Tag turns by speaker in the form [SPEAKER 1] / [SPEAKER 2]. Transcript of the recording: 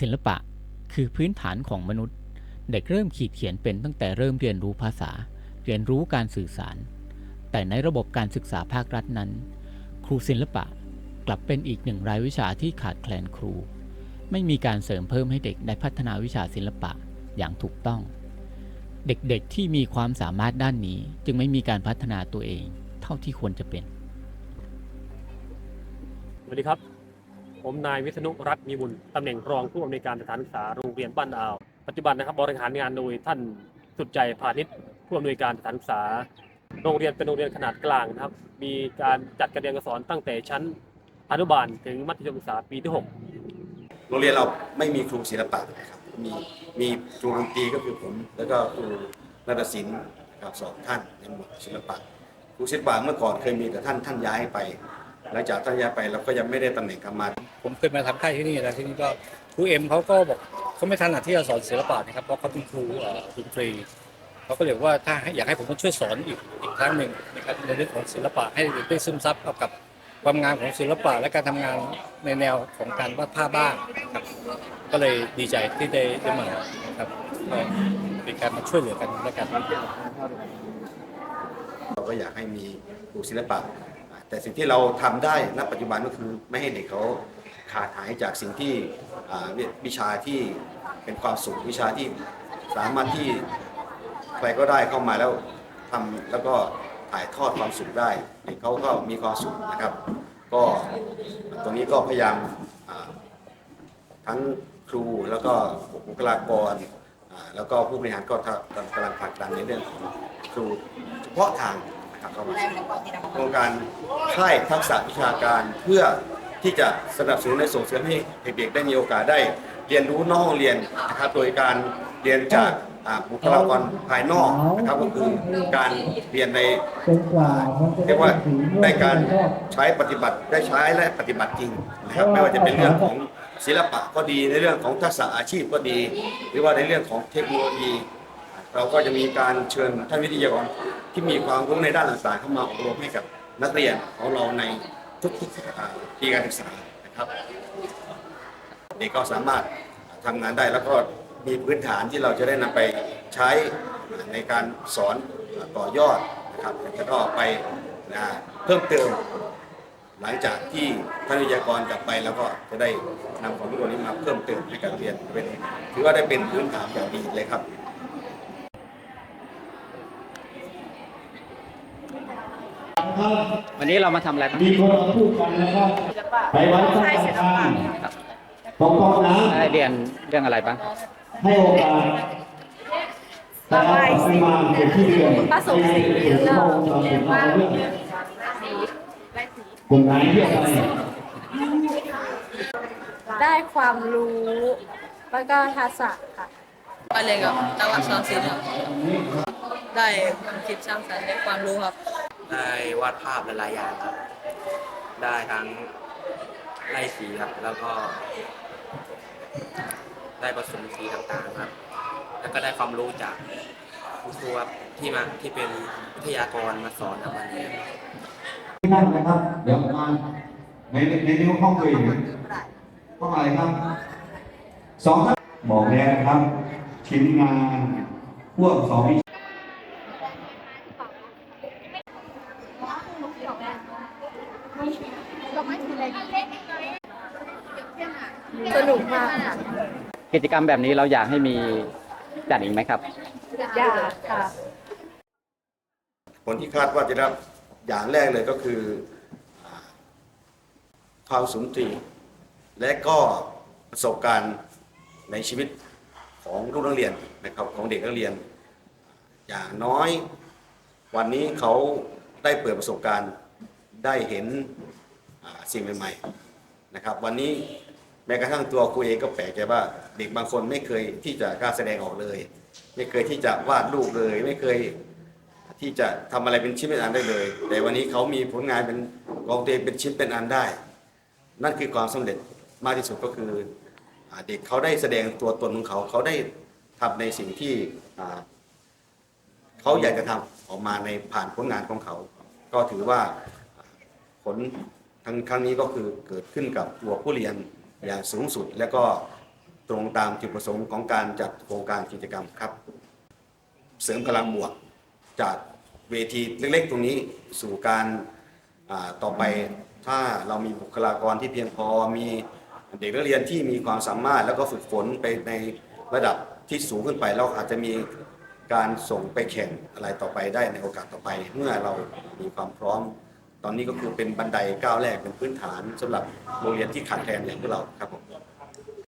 [SPEAKER 1] ศิลปะคือพื้นฐานของมนุษย์ เด็กเริ่มขีดเขียนเป็นตั้งแต่เริ่มเรียนรู้ภาษา เรียนรู้การสื่อสาร แต่ในระบบการศึกษาภาครัฐนั้น ครูศิลปะกลับเป็นอีกหนึ่งรายวิชาที่ขาดแคลนครู ไม่มีการเสริมเพิ่มให้เด็กได้พัฒนาวิชาศิลปะอย่างถูกต้อง เด็กๆที่มีความสามารถด้านนี้จึงไม่มีการพัฒนาตัวเองเท่าที่ควรจะเป็น
[SPEAKER 2] สวัสดีครับ ผมนายวิษณุรัตน์มีบุญตำแหน่งรองผู้อำนวยการสถานศึกษาโรงเรียนบ้านอ่าว ปัจจุบันนะครับบริหารงานโดยท่านสุดใจพาณิชย์ผู้อำนวยการสถานศึกษา โรงเรียนเป็นโรงเรียนขนาดกลางนะครับ มีการจัดการเรียนการสอนตั้งแต่ชั้นอนุบาลถึงมัธยมศึกษาปีที่ 6
[SPEAKER 3] โรงเรียนเราไม่มีครูศิลปะนะครับ มีมีครูดนตรีก็คือผม แล้วก็ครูนาฏศิลป์นะครับสองท่านในหมวดศิลปะครูศิลปะเมื่อก่อนเคยมีแต่ท่านท่านย้ายไป หลังจากท่านย้ายไปเราก็ยังไม่ได้ตำแหน่งกรรมา
[SPEAKER 4] ผมเคยมาทำค่ายที่นี่แล้วที่นี่ก็ครูเอ็มเขาก็บอกเขาไม่ถนัดที่จะสอนศิลปะนะครับเพราะเขาเป็นครูเอ่อดนตรีเขาก็เลยว่าถ้าให้อยากให้ผมมาช่วยสอนอีกอีกครั้งหนึ่งนะครับในเรื่องของศิลปะให้เด็กได้ซึมซับเข้ากับความงามของศิลปะและการทำงานในแนวของการวาดภาพบ้างนะครับก็เลยดีใจที่ได้ได้มานะครับก็เป็นการมาช่วยเหลือกันและกัน
[SPEAKER 3] เราก็อยากให้มีครูศิลปะ แต่สิ่งที่เราทำได้ณปัจจุบันก็คือไม่ให้เด็กเขาขาดหายจากสิ่งที่วิชาที่เป็นความสุขวิชาที่สามารถที่ใครก็ได้เข้ามาแล้วทำแล้วก็ถ่ายทอดความสุขได้เด็กเขาก็มีความสุขนะครับ ก็ตรงนี้ก็พยายามทั้งครูแล้วก็บุคลากรแล้วก็ผู้บริหารก็กำลังผลักดันในเรื่องของครูเฉพาะทางะครับเข้ามาโครงการค่ายทักษะวิชาการเพื่อที่จะสนับสนุนและส่งเสริมให้เด็กๆได้มีโอกาสได้เรียนรู้นอกห้องเรียนนะครับโดยการเรียนจากบุคลากรภายนอกนะครับก็คือการเรียนใน
[SPEAKER 5] เรี
[SPEAKER 3] ยกว่าได้การใช้ปฏิบัติได้ใช้และปฏิบัติจริงนะครับไม่ว่าจะเป็นเรื่องของศิลปะก็ดีในเรื่องของทักษะอาชีพก็ดี หรือว่าในเรื่องของเทคโนโลยี เราก็จะมีการเชิญท่านวิทยากรที่มีความรู้ในด้านต่างๆเข้ามาอบรมให้กับนักเรียนของเราในทุกๆอ่าปีการศึกษานะครับเด็กก็สามารถทำงานได้แล้วก็มีพื้นฐานที่เราจะได้นำไปใช้ในการสอนต่อยอดนะครับแล้วก็ไปนะเพิ่มเติม หลังจากที่ท่านวิทยากรกลับไปแล้วก็จะได้นำความรู้นี้มาเพิ่มเติมให้กับเรียนเป็นถือว่าได้เป็นพื้นฐานอย่างดีเลยครับ
[SPEAKER 1] วันนี้เรามาทำอะไรบ้าง
[SPEAKER 5] มีคนมาพูดกันนะครับไปไว้ต้องการต้องต้องนะ
[SPEAKER 1] ได้เรียนเรื่องอะไรบ้าง
[SPEAKER 5] ให้โอกาสแต่ละปริมาณเป็นที่เรียน
[SPEAKER 6] ผสมสี
[SPEAKER 5] เรื่อง
[SPEAKER 6] เรื่อง
[SPEAKER 5] ของ
[SPEAKER 6] เรียนว่า
[SPEAKER 5] เรื่อง
[SPEAKER 6] สีและสี
[SPEAKER 5] กลุ่มไหนที่อะไร
[SPEAKER 6] ได้ความรู้ แล้วก็ทักษะค่ะ
[SPEAKER 7] ก็เรียนกับจังหวัดสอนศิลป์ครับได้ความคิดสร้างสรรค์และความรู้ครับ
[SPEAKER 8] ได้วาดภาพหลายๆอย่างครับ ได้ทั้งไล่สีครับ แล้วก็ ได้ผสมสีต่างๆครับ แล้วก็ได้ความรู้จากครูครับที่มาที่เป็นวิทยากรมาสอนครับวันนี้
[SPEAKER 5] ที่นั่นนะครับ เดี๋ยวมาในในในนิ้วห้องคุยห้องอะไรครับสองท่านบอกแล้วนะครับ ชิ้นงานพวกสองวิชา
[SPEAKER 6] สนุกมากค่ะ
[SPEAKER 1] กิจกรรมแบบนี้เราอยากให้มีจัดอีกไหมครับ
[SPEAKER 6] อยากค่ะ
[SPEAKER 3] ผลที่คาดว่าจะได้รับอย่างแรกเลยก็คืออ่าความสุนทรีย์และก็ประสบการณ์ในชีวิตของลูกนักเรียนนะครับของเด็กนักเรียน อย่างน้อย วันนี้เขาได้เปิดประสบการณ์ได้เห็นอ่า สิ่งใหม่ๆนะครับ วันนี้แม้กระทั่งตัวครูเองก็แปลกใจว่าเด็กบางคนไม่เคยที่จะกล้าแสดงออกเลย ไม่เคยที่จะวาดรูปเลย ไม่เคยที่จะทำอะไรเป็นชิ้นเป็นอันได้เลย แต่วันนี้เขามีผลงานเป็นกองตัวเองเป็นชิ้นเป็นอันได้ นั่นคือความสำเร็จมากที่สุดก็คืออเด็กเขาได้แสดงตัวตนของเขาเขาได้ทำในสิ่งที่เขาอยากจะทำออกมาในผ่านผลงานของเขา ก็ถือว่าผล ทั้งครั้งนี้ก็คือเกิดขึ้นกับตัวผู้เรียนอย่างสูงสุด แล้วก็ตรงตามจุดประสงค์ของการจัดโครงการกิจกรรมครับ เสริมพลังบวกจากเวทีเล็กๆ ตรงนี้สู่การต่อไปถ้าเรามีบุคลากรที่เพียงพอมีเด็กนักเรียนที่มีความสามารถแล้วก็ฝึกฝนไปในระดับที่สูงขึ้นไปเราอาจจะมีการส่งไปแข่งอะไรต่อไปได้ในโอกาสต่อไป เมื่อเรามีความพร้อม ตอนนี้ก็คือเป็นบันไดก้าวแรกเป็นพื้นฐานสำหรับโรงเรียนที่ขาดแคลนอย่างพวกเราครับผม